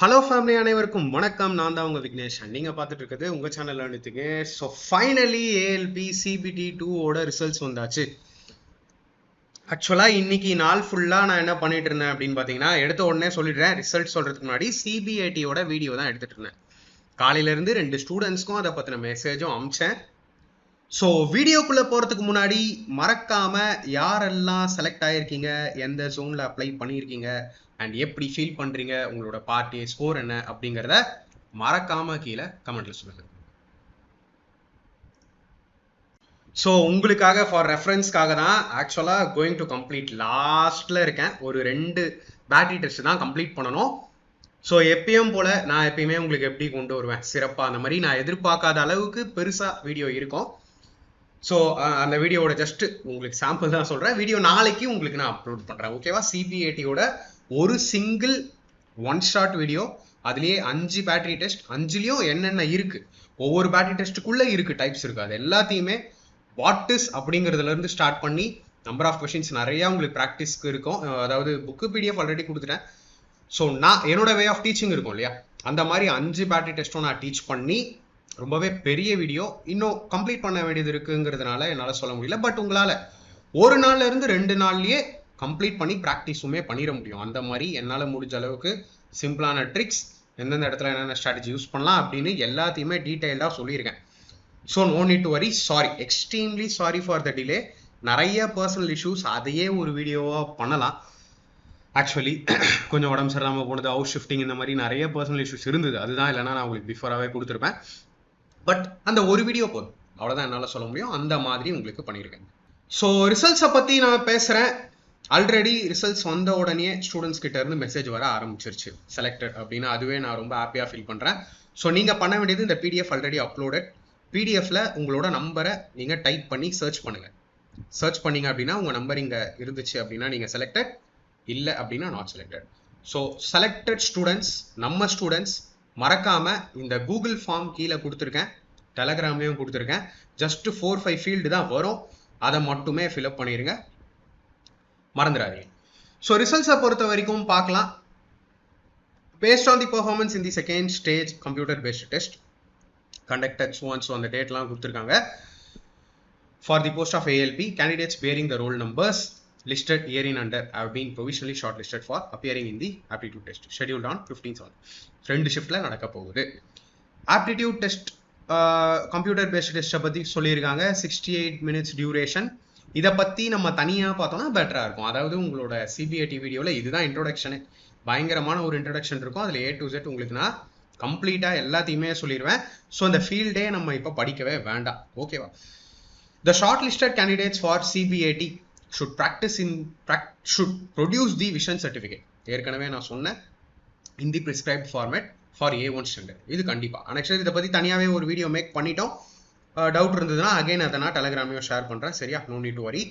Hello family அனைவருக்கும் வணக்கம். நான் தான் உங்க விக்னேஷ் நீங்க பார்த்துட்டு இருக்கிறது உங்க சேனல் அனுத்துக்கு. ஸோ ஃபைனலி ஏஎல்பி சிபிடி டூவோட ரிசல்ட்ஸ் வந்தாச்சு. ஆக்சுவலாக இன்னைக்கு நாள் ஃபுல்லாக நான் என்ன பண்ணிட்டு இருந்தேன் அப்படின்னு பார்த்தீங்கன்னா எடுத்த உடனே சொல்லிடுறேன். ரிசல்ட் சொல்றதுக்கு முன்னாடி சிபிஐடியோட வீடியோ தான் எடுத்துட்டு இருந்தேன். காலையிலேருந்து ரெண்டு ஸ்டூடெண்ட்ஸ்க்கும் அதை பற்றின மெசேஜும் அமிச்சேன். ஸோ வீடியோக்குள்ளே போகிறதுக்கு முன்னாடி மறக்காமல் யாரெல்லாம் செலக்ட் ஆகிருக்கீங்க எந்த ஜோனில் அப்ளை பண்ணியிருக்கீங்க அண்ட் எப்படி ஃபீல் பண்ணுறீங்க உங்களோட பார்ட்டி ஸ்கோர் என்ன அப்படிங்கிறத மறக்காமல் கீழே கமெண்ட்டில் சொல்லுங்கள் ஸோ உங்களுக்காக ஃபார் ரெஃபரன்ஸ்க்காக தான் ஆக்சுவலாக கோயிங் டு கம்ப்ளீட் லாஸ்ட்டில் இருக்கேன். ஒரு ரெண்டு பேட்டரி டெஸ்ட் தான் கம்ப்ளீட் பண்ணணும். ஸோ எப்பயும் போல் நான் எப்பயுமே உங்களுக்கு எப்படி கொண்டு வருவேன்? சிறப்பாக அந்த மாதிரி நான் எதிர்பார்க்காத அளவுக்கு பெருசாக வீடியோ இருக்கும். ஸோ அந்த வீடியோவோட ஜஸ்ட் உங்களுக்கு சாம்பிள் தான் சொல்கிறேன் வீடியோ நாளைக்கு உங்களுக்கு நான் அப்லோட் பண்ணுறேன் ஓகேவா சிபிஐடியோட ஒரு சிங்கிள் ஒன் ஷாட் வீடியோ அதுலேயே அஞ்சு பேட்டரி டெஸ்ட் அஞ்சுலேயும் என்னென்ன இருக்குது ஒவ்வொரு பேட்டரி டெஸ்ட்டுக்குள்ளே இருக்குது டைப்ஸ் இருக்குது அது எல்லாத்தையுமே வாட் இஸ் அப்படிங்கிறதுலேருந்து ஸ்டார்ட் பண்ணி நம்பர் ஆஃப் கொஷின்ஸ் நிறையா உங்களுக்கு ப்ராக்டிஸ்க்கு இருக்கும். அதாவது புக்கு பிடிஎஃப் ஆல்ரெடி கொடுத்துட்டேன். ஸோ நான் என்னோட வே ஆஃப் டீச்சிங் இருக்கும் இல்லையா? அந்த மாதிரி அஞ்சு பேட்டரி டெஸ்ட்டும் நான் டீச் பண்ணி ரொம்பவே பெரிய வீடியோ இன்னும் கம்ப்ளீட் பண்ண வேண்டியது இருக்குங்கிறதுனால என்னால் சொல்ல முடியல. பட் உங்களால் ஒரு நாள்ல இருந்து ரெண்டு நாள்லயே கம்ப்ளீட் பண்ணி ப்ராக்டிஸுமே பண்ணிட முடியும். அந்த மாதிரி என்னால் முடிஞ்ச அளவுக்கு சிம்பிளான ட்ரிக்ஸ் எந்தெந்த இடத்துல என்னென்ன ஸ்ட்ராட்டஜி யூஸ் பண்ணலாம் அப்படின்னு எல்லாத்தையுமே டீட்டெயில்டாக சொல்லியிருக்கேன். So no need to worry sorry extremely sorry for the delay நிறைய பர்சனல் இஷ்யூஸ் அதையே ஒரு வீடியோவாக பண்ணலாம். ஆக்சுவலி கொஞ்சம் உடம்பு சரியில்லாமல் போனது ஹவுஸ் ஷிஃப்டிங் இந்த மாதிரி நிறைய பர்சனல் இஷ்யூஸ் இருந்தது. அதுதான் இல்லைனா நான் உங்களுக்கு பிஃபோராகவே கொடுத்துருப்பேன். பட் அந்த ஒரு வீடியோ போதும். அவ்வளோதான் என்னால் சொல்ல முடியும். அந்த மாதிரி உங்களுக்கு பண்ணியிருக்கேன். ஸோ ரிசல்ட்ஸை பற்றி நான் பேசுகிறேன் ஆல்ரெடி ரிசல்ட்ஸ் வந்த உடனே ஸ்டூடெண்ட்ஸ் கிட்ட இருந்து மெசேஜ் வர ஆரம்பிச்சிருச்சு. செலக்டட் அப்படின்னு அதுவே நான் ரொம்ப ஹாப்பியாக ஃபீல் பண்ணுறேன் ஸோ நீங்கள் பண்ண வேண்டியது இந்த பிடிஎஃப் ஆல்ரெடி அப்லோடட் பிடிஎஃப்ல உங்களோட நம்பரை நீங்கள் டைப் பண்ணி சர்ச் பண்ணுங்கள் சர்ச் பண்ணீங்க அப்படின்னா உங்கள் நம்பர் இங்கே இருந்துச்சு அப்படின்னா நீங்கள் செலக்டட் இல்லை அப்படின்னா not selected so selected students நம்ம ஸ்டூடெண்ட்ஸ் மறக்காமல் இந்த கூகுள் ஃபார்ம் கீழே கொடுத்துருக்கேன். டெலகிராம்லேயும் கொடுத்துருக்கேன். ஜஸ்ட் ஃபோர் ஃபைவ் ஃபீல்டு தான் வரும். அதை மட்டுமே ஃபில்அப் பண்ணிடுங்க மறந்துடாதீங்க. ஸோ ரிசல்ட்ஸை பொறுத்த வரைக்கும் பார்க்கலாம். Based on the performance in the second stage computer based test conducted so so அந்த டேட்லாம் கொடுத்துருக்காங்க. For the post of ALP candidates bearing the roll numbers listed herein under have been provisionally shortlisted for appearing in the aptitude test scheduled on 15th on ரெண்டு ஷிஃப்ட்ல நடக்க போகுது. Aptitude test computer based டெஸ்ட்டை பற்றி சொல்லியிருக்காங்க. Sixty eight minutes duration இதை பற்றி நம்ம தனியாக பார்த்தோம்னா பெட்டராக இருக்கும். அதாவது உங்களோட சிபிஐடி வீடியோவில் இதுதான் இன்ட்ரோடக்ஷனு பயங்கரமான ஒரு இன்ட்ரடக்ஷன் இருக்கும். அதில் ஏ டு செட் உங்களுக்கு நான் கம்ப்ளீட்டாக எல்லாத்தையுமே சொல்லிடுவேன் ஸோ அந்த ஃபீல்டே நம்ம இப்போ படிக்கவே வேண்டாம். ஓகேவா the short listed candidates for CBIT should practice in prac should produce the vision certificate ஏற்கனவே நான் சொன்னேன் in the format for A one standard இது கண்டிப்பாக ஆக்சுவலி இதை பற்றி தனியாகவே ஒரு வீடியோ மேக் பண்ணிட்டோம். டவுட் இருந்ததுன்னா அகைன் அதை நான் டெலகிராமையும் ஷேர் பண்ணுறேன் சரியா? No need to worry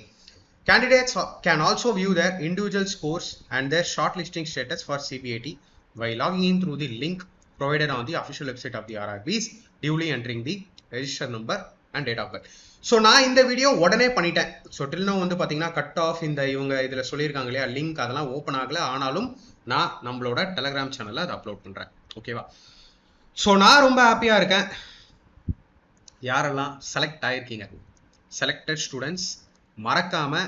candidates can also view their individual scores and their short listing status for CBIT by logging in through the link provided on the official website of the RRBs, duly entering the register number and date of birth so நான் இந்த video உடனே பண்ணிட்டேன். So டில்னோ வந்து பார்த்தீங்கன்னா cut off இந்த இவங்க இதில் சொல்லியிருக்காங்க இல்லையா? லிங்க் அதெல்லாம் ஓப்பன் ஆகலை. ஆனாலும் நான் நம்மளோட டெலகிராம் சேனலில் அதை அப்லோட் பண்ணுறேன் ஓகேவா ஸோ நான் ரொம்ப ஹாப்பியாக இருக்கேன். யாரெல்லாம் செலக்ட் ஆகிருக்கீங்க செலக்டட் ஸ்டூடெண்ட்ஸ் மறக்காமல்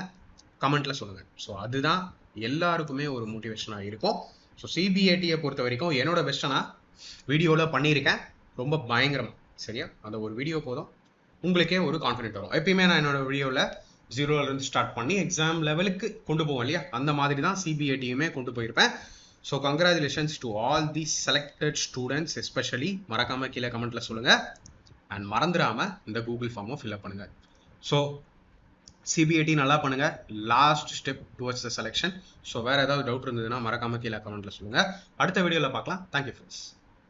கமெண்ட்டில் சொல்லுங்கள் ஸோ அதுதான் எல்லாருக்குமே ஒரு மோட்டிவேஷனாக இருக்கும். ஸோ சிபிஐடியை பொறுத்த வரைக்கும் என்னோட பெஸ்ட்டை நான் வீடியோவில் பண்ணியிருக்கேன். ரொம்ப பயங்கரமாக சரியா? அந்த ஒரு வீடியோ போதும். உங்களுக்கே ஒரு கான்ஃபிடென்ட் வரும். எப்பயுமே நான் என்னோட வீடியோவில் ஜீரோலேருந்து ஸ்டார்ட் பண்ணி எக்ஸாம் லெவலுக்கு கொண்டு போவோம் இல்லையா? அந்த மாதிரி தான் சிபிஐடியுமே கொண்டு போயிருப்பேன். So congratulations to all the selected students especially மறக்காமல் கீழே கமெண்ட்டில் சொல்லுங்கள் அண்ட் மறந்துடாமல் இந்த கூகுள் ஃபார்மும் ஃபில்அப் பண்ணுங்கள் ஸோ சிபிஐடி நல்லா பண்ணுங்கள் last step towards the selection so வேறு ஏதாவது டவுட் இருந்ததுன்னா மறக்காமல் கீழே கமெண்ட்டில் சொல்லுங்கள் அடுத்த வீடியோவில் பார்க்கலாம். Thank you friends